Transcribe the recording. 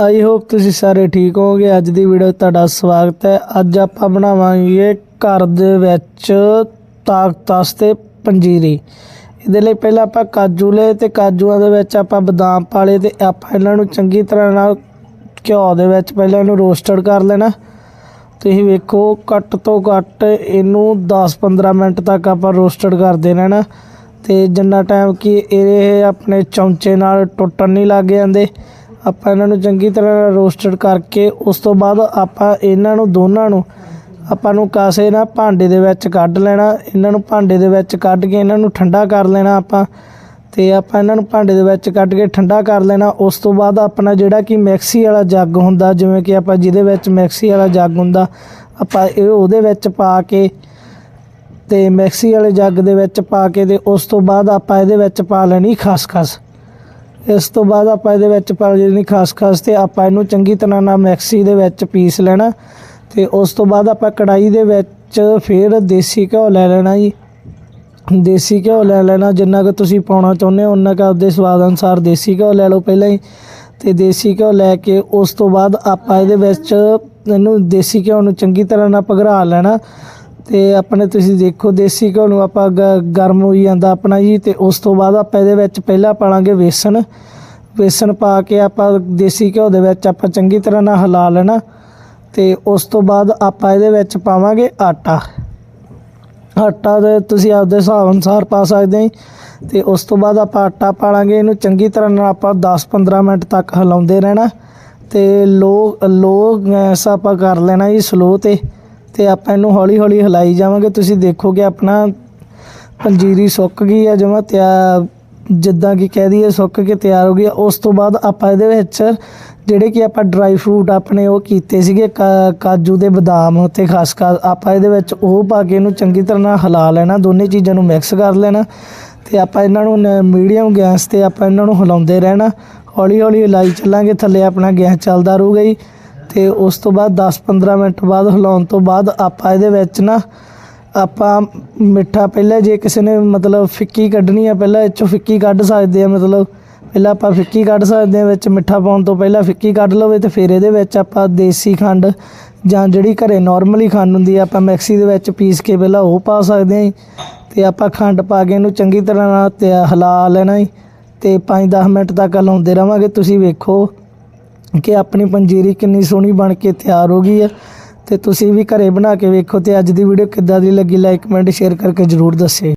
I hope ਤੁਸੀਂ ਸਾਰੇ ਠੀਕ ਹੋਵੋਗੇ। ਅੱਜ ਦੀ ਵੀਡੀਓ 'ਚ ਤੁਹਾਡਾ ਸਵਾਗਤ ਹੈ। ਅੱਜ ਆਪਾਂ ਬਣਾਵਾਂਗੇ ਘਰ ਦੇ ਵਿੱਚ ਤਾਕਤ ਵਾਸਤੇ ਪੰਜੀਰੀ। ਇਹਦੇ ਲਈ ਪਹਿਲਾਂ ਆਪਾਂ ਕਾਜੂ ਲਏ ਤੇ ਕਾਜੂਆਂ ਦੇ ਵਿੱਚ ਆਪਾਂ ਬਦਾਮ ਪਾਲੇ ਤੇ ਆਪਾਂ ਇਹਨਾਂ ਨੂੰ ਚੰਗੀ ਤਰ੍ਹਾਂ ਨਾਲ ਘਿਓ ਦੇ ਵਿੱਚ ਪਹਿਲਾਂ ਇਹਨੂੰ ਰੋਸਟਡ ਕਰ ਲੈਣਾ। ਤੁਸੀਂ ਵੇਖੋ ਘੱਟ ਤੋਂ ਘੱਟ ਇਹਨੂੰ 10-15 ਮਿੰਟ ਤੱਕ ਆਪਾਂ ਰੋਸਟਡ ਕਰਦੇ ਰਹਿਣਾ। ਤੇ ਜਿੰਨਾ ਟਾਈਮ ਕਿ ਇਹ ਆਪਣੇ ਚਮਚੇ ਨਾਲ ਟੁੱਟਣ ਨਹੀਂ ਲੱਗ ਜਾਂਦੇ। ਆਪਾਂ ਇਹਨਾਂ ਨੂੰ ਚੰਗੀ ਤਰ੍ਹਾਂ ਰੋਸਟਡ ਕਰਕੇ ਉਸ ਤੋਂ ਬਾਅਦ ਆਪਾਂ ਇਹਨਾਂ ਨੂੰ ਦੋਨਾਂ ਨੂੰ ਆਪਾਂ ਨੂੰ ਕਾਸੇ ਨਾ ਭਾਂਡੇ ਦੇ ਵਿੱਚ ਕੱਢ ਲੈਣਾ, ਇਹਨਾਂ ਨੂੰ ਭਾਂਡੇ ਦੇ ਵਿੱਚ ਕੱਢ ਕੇ ਇਹਨਾਂ ਨੂੰ ਠੰਡਾ ਕਰ ਲੈਣਾ ਆਪਾਂ ਤੇ ਆਪਾਂ ਇਹਨਾਂ ਨੂੰ ਭਾਂਡੇ ਦੇ ਵਿੱਚ ਕੱਢ ਕੇ ਠੰਡਾ ਕਰ ਲੈਣਾ। ਉਸ ਤੋਂ ਬਾਅਦ ਆਪਣਾ ਜਿਹੜਾ ਕਿ ਮੈਕਸੀ ਵਾਲਾ ਜੱਗ ਹੁੰਦਾ, ਜਿਵੇਂ ਕਿ ਆਪਾਂ ਜਿਹਦੇ ਵਿੱਚ ਮੈਕਸੀ ਵਾਲਾ ਜੱਗ ਹੁੰਦਾ, ਆਪਾਂ ਇਹ ਉਹਦੇ ਵਿੱਚ ਪਾ ਕੇ ਤੇ ਮੈਕਸੀ ਵਾਲੇ ਜੱਗ ਦੇ ਵਿੱਚ ਪਾ ਕੇ ਤੇ ਉਸ ਤੋਂ ਬਾਅਦ ਆਪਾਂ ਇਹਦੇ ਵਿੱਚ ਪਾ ਲੈਣੀ ਖਸਖਸ। ਇਸ ਤੋਂ ਬਾਅਦ ਆਪਾਂ ਇਹਦੇ ਵਿੱਚ ਪਾ ਖਾਸ ਖਾਸ ਤੇ ਆਪਾਂ ਇਹਨੂੰ ਚੰਗੀ ਤਰ੍ਹਾਂ ਨਾਲ ਮਿਕਸੀ ਦੇ ਵਿੱਚ ਪੀਸ ਲੈਣਾ। ਤੇ ਉਸ ਤੋਂ ਬਾਅਦ ਆਪਾਂ ਕੜਾਈ ਦੇ ਵਿੱਚ ਫਿਰ ਦੇਸੀ ਘਿਓ ਲੈ ਲੈਣਾ ਜੀ। ਦੇਸੀ ਘਿਓ ਲੈ ਲੈਣਾ, ਜਿੰਨਾ ਕੁ ਤੁਸੀਂ ਪਾਉਣਾ ਚਾਹੁੰਦੇ ਹੋ, ਉਨਾ ਕੁ ਆਪਦੇ ਸਵਾਦ ਅਨੁਸਾਰ ਦੇਸੀ ਘਿਓ ਲੈ ਲਓ ਪਹਿਲਾਂ ਹੀ। ਤੇ ਦੇਸੀ ਘਿਓ ਲੈ ਕੇ ਉਸ ਤੋਂ ਬਾਅਦ ਆਪਾਂ ਇਹਦੇ ਵਿੱਚ ਇਹਨੂੰ ਦੇਸੀ ਘਿਓ ਨੂੰ ਚੰਗੀ ਤਰ੍ਹਾਂ ਨਾਲ ਪਘਰਾ ਲੈਣਾ। ਤੇ ਆਪਣੇ ਤੁਸੀਂ ਦੇਖੋ ਦੇਸੀ ਘਿਓ ਨੂੰ ਆਪਾਂ ਗ- ਗਰਮ ਹੋਈ ਜਾਂਦਾ ਆਪਣਾ ਜੀ ਤੇ ਉਸ ਤੋਂ ਬਾਅਦ ਆਪਾਂ ਇਹਦੇ ਵਿੱਚ ਪਹਿਲਾਂ ਪਾਲਾਂਗੇ ਵੇਸਣ। ਵੇਸਣ ਪਾ ਕੇ ਆਪਾਂ ਦੇਸੀ ਘਿਓ ਦੇ ਵਿੱਚ ਆਪਾਂ ਚੰਗੀ ਤਰ੍ਹਾਂ ਨਾਲ ਹਿਲਾ ਲੈਣਾ ਤੇ ਉਸ ਤੋਂ ਬਾਅਦ ਆਪਾਂ ਇਹਦੇ ਵਿੱਚ ਪਾਵਾਂਗੇ ਆਟਾ। ਆਟਾ ਦੇ ਤੁਸੀਂ ਆਪਦੇ ਹਿਸਾਬ ਅਨੁਸਾਰ ਪਾ ਸਕਦੇ ਹੋ ਤੇ ਉਸ ਤੋਂ ਬਾਅਦ ਆਪਾਂ ਆਟਾ ਪਾਲਾਂਗੇ ਇਹਨੂੰ ਚੰਗੀ ਤਰ੍ਹਾਂ ਨਾਲ ਆਪਾਂ 10-15 ਮਿੰਟ ਤੱਕ ਹਿਲਾਉਂਦੇ ਰਹਿਣਾ ਤੇ ਲੋ ਲੋ, ਗੈਸ ਆਪਾਂ ਕਰ ਲੈਣਾ ਜੀ ਸਲੋ ਤੇ। ਤੇ ਆਪਾਂ ਇਹਨੂੰ ਹੌਲੀ-ਹੌਲੀ ਹਿਲਾਈ ਜਾਵਾਂਗੇ। ਤੁਸੀਂ ਦੇਖੋਗੇ ਆਪਣਾ ਪੰਜੀਰੀ ਸੁੱਕ ਗਈ ਆ, ਜਮਾ ਤਿਆਰ ਜਿੱਦਾਂ ਕਿ ਕਹਿ ਦਈਏ ਸੁੱਕ ਕੇ ਤਿਆਰ ਹੋ ਗਈ ਉਸ ਤੋਂ ਬਾਅਦ ਆਪਾਂ ਇਹਦੇ ਵਿੱਚ ਜਿਹੜੇ ਕਿ ਆਪਾਂ ਡਰਾਈ ਫਰੂਟ ਆਪਣੇ ਉਹ ਕੀਤੇ ਸੀਗੇ, ਕਾ- ਕਾਜੂ ਦੇ ਬਦਾਮ ਤੇ ਕਰ ਆਪਾਂ ਇਹਦੇ ਵਿੱਚ ਉਹ ਪਾ ਕੇ ਇਹਨੂੰ ਚੰਗੀ ਤਰ੍ਹਾਂ ਨਾਲ ਹਿਲਾ ਲੈਣਾ, ਦੋਨੇ ਚੀਜ਼ਾਂ ਨੂੰ ਮਿਕਸ ਕਰ ਲੈਣਾ ਤੇ ਆਪਾਂ ਇਹਨਾਂ ਨੂੰ ਮੀਡੀਅਮ ਗੈਸ ਤੇ ਆਪਾਂ ਇਹਨਾਂ ਨੂੰ ਹਿਲਾਉਂਦੇ ਰਹਿਣਾ। ਹੌਲੀ ਹੌਲੀ ਹਿਲਾਈ ਚੱਲਾਂਗੇ, ਥੱਲੇ ਆਪਣਾ ਗੈਸ ਚੱਲਦਾ ਰਹੂਗਾ ਜੀ। ਤੇ ਉਸ ਤੋਂ ਬਾਅਦ 10-15 ਮਿੰਟ ਬਾਅਦ ਹਿਲਾਉਣ ਤੋਂ ਬਾਅਦ ਆਪਾਂ ਇਹਦੇ ਵਿੱਚ ਨਾ ਆਪਾਂ ਮਿੱਠਾ ਪਹਿਲਾਂ ਜੇ ਕਿਸੇ ਨੇ ਮਤਲਬ ਫਿੱਕੀ ਕੱਢਣੀ ਆ, ਪਹਿਲਾਂ ਇਹ 'ਚੋਂ ਫਿੱਕੀ ਕੱਢ ਸਕਦੇ ਆ, ਮਤਲਬ ਪਹਿਲਾਂ ਆਪਾਂ ਫਿੱਕੀ ਕੱਢ ਸਕਦੇ ਆ, ਵਿੱਚ ਮਿੱਠਾ ਪਾਉਣ ਤੋਂ ਪਹਿਲਾਂ ਫਿੱਕੀ ਕੱਢ ਲਵੇ ਤੇ ਫਿਰ ਇਹਦੇ ਵਿੱਚ ਆਪਾਂ ਦੇਸੀ ਖੰਡ ਜਾਂ ਜਿਹੜੀ ਘਰੇ ਨਾਰਮਲੀ ਖੰਡ ਹੁੰਦੀ ਆ, ਆਪਾਂ ਮਿਕਸੀ ਦੇ ਵਿੱਚ ਪੀਸ ਕੇ ਪਹਿਲਾਂ ਉਹ ਪਾ ਸਕਦੇ ਆ ਤੇ ਆਪਾਂ ਖੰਡ ਪਾ ਕੇ ਇਹਨੂੰ ਚੰਗੀ ਤਰ੍ਹਾਂ ਨਾਲ ਤੇ ਹਿਲਾ ਲੈਣਾ ਜੀ ਤੇ 5-10 ਮਿੰਟ ਤੱਕ ਹਲਾਉਂਦੇ ਰਵਾਂਗੇ। ਤੁਸੀਂ ਵੇਖੋ ਕਿ ਆਪਣੀ ਪੰਜੀਰੀ ਕਿੰਨੀ ਸੋਹਣੀ ਬਣ ਕੇ ਤਿਆਰ ਹੋ ਗਈ ਹੈ। ਤੇ ਤੁਸੀਂ ਵੀ ਘਰੇ ਬਣਾ ਕੇ ਵੇਖੋ ਤੇ ਅੱਜ ਦੀ ਵੀਡੀਓ ਕਿੱਦਾਂ ਦੀ ਲੱਗੀ ਲਾਈਕ ਕਮੈਂਟ ਸ਼ੇਅਰ ਕਰਕੇ ਜਰੂਰ ਦੱਸਿਓ।